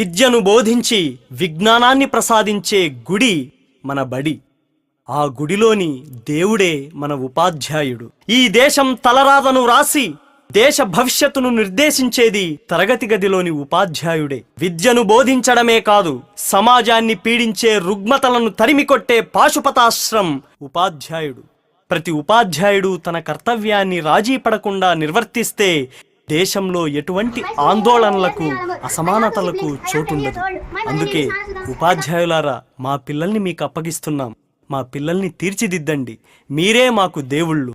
విద్యను బోధించి విజ్ఞానాన్ని ప్రసాదించే గుడి మన బడి. ఆ గుడిలోని దేవుడే మన ఉపాధ్యాయుడు. ఈ దేశం తలరాతను వ్రాసి దేశ భవిష్యత్తును నిర్దేశించేది తరగతి గదిలోని ఉపాధ్యాయుడే. విద్యను బోధించడమే కాదు సమాజాన్ని పీడించే రుగ్మతలను తరిమికొట్టే పాశుపతాశ్రం ఉపాధ్యాయుడు. ప్రతి ఉపాధ్యాయుడు తన కర్తవ్యాన్ని రాజీ పడకుండా నిర్వర్తిస్తే దేశంలో ఎటువంటి ఆందోళనలకు అసమానతలకు చోటుండదు. అందుకే ఉపాధ్యాయులారా మా పిల్లల్ని మీకు అప్పగిస్తున్నాం. మా పిల్లల్ని తీర్చిదిద్దండి. మీరే మాకు దేవుళ్ళు.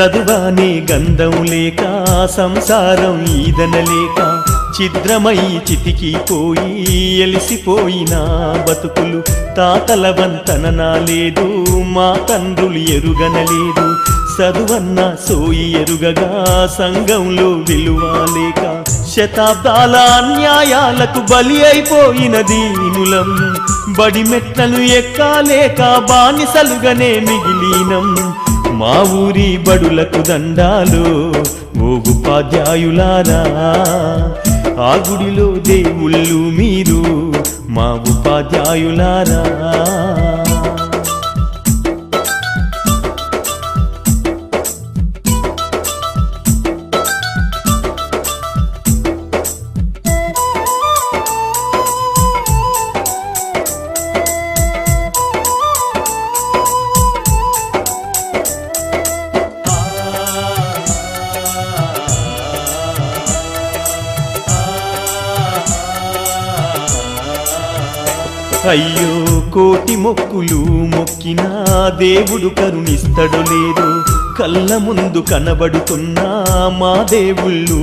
చదువానే గంధం లేక సంసారం ఈదనలేక ఛిద్రమై చితికిపోయి ఎలిసిపోయిన బతుకులు తాతల వంతన లేదు మా తండ్రులు ఎరుగనలేదు చదువన్న సోయి ఎరుగగా సంఘంలో విలువ లేక శతాబ్దాల అన్యాయాలకు బలి అయిపోయిన దీనులం. బడి మెట్లను ఎక్కాలేక బానిసలుగానే మిగిలినం. మా ఊరి బడులకు దండాలు ఓ ఉపాధ్యాయులారా ఆ గుడిలో దేవుళ్ళు మీరు మా ఉపాధ్యాయులారా. అయ్యో కోటి మొక్కులు మొక్కినా దేవుడు కరుణిస్తడు లేదు. కళ్ళ ముందు కనబడుతున్నా మా దేవుళ్ళు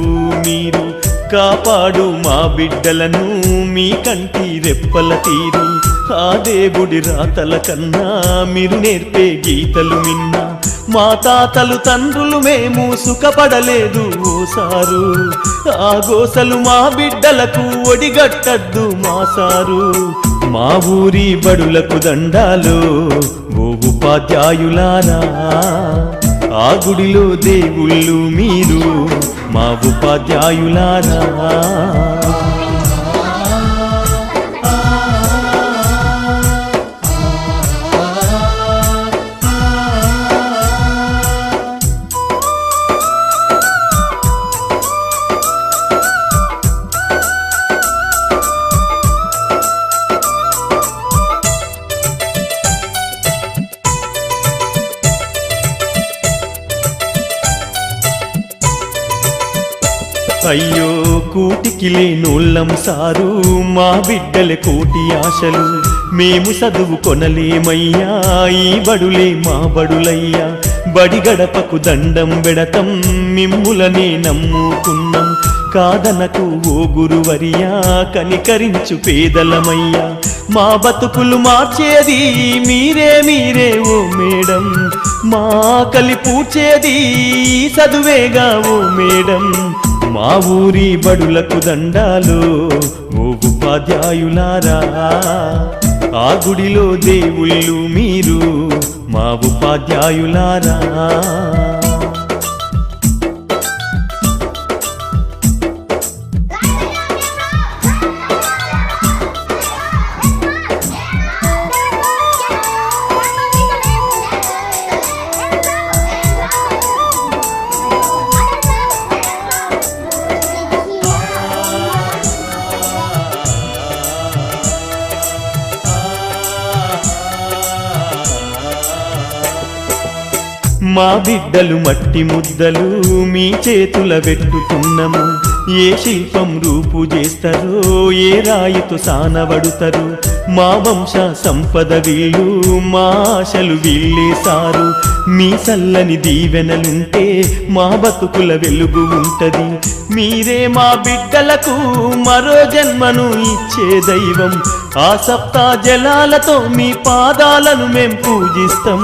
మీరు. కాపాడు మా బిడ్డలను మీ కంటి రెప్పల తీరు. ఆ దేవుడి రాతల కన్నా మీరు నేర్పే గీతలు విన్నా. మా తాతలు తండ్రులు మేము సుఖపడలేదు ఓసారు. ఆ గోసలు మా బిడ్డలకు ఒడిగట్టద్దు మా సారు. మా ఊరి బడులకు దండాలు ఓ ఉపాధ్యాయులారా. ఆ గుడిలో దేవుళ్ళు మీరు మా ఉపాధ్యాయులారా. అయ్యో కూటికి లేనుళ్ళం సారు మా బిడ్డల కోటి ఆశలు. మేము చదువు కొనలేమయ్యా ఈ బడులే మా బడులయ్యా. బడి గడపకు దండం బెడతం మిమ్ములనే నమ్ముకున్నాం. కాదనకు ఓ గురువరియా కనికరించు పేదలమయ్యా. మా బతుకులు మార్చేది మీరే మీరే ఓ మేడం. మా కలిపూచేది చదువేగా ఓ మేడం. మా ఊరి బడులకు దండాలు ఓ ఉపాధ్యాయులారా. ఆ గుడిలో దేవుళ్ళు మీరు మా ఉపాధ్యాయులారా. మా బిడ్డలు మట్టి ముద్దలు మీ చేతుల పెట్టుకున్నము ఏ శిల్పం రూపు చేస్తారో ఏ రాయితో సానబడుతారు. మా వంశ సంపద వీళ్ళు మా ఆశలు వీళ్ళేసారు మీ చల్లని దీవెనలుంటే మా బతుకుల వెలుగు ఉంటది. మీరే మా బిడ్డలకు మరో జన్మను ఇచ్చే దైవం. ఆ సప్తా జలాలతో మీ పాదాలను మేం పూజిస్తాం.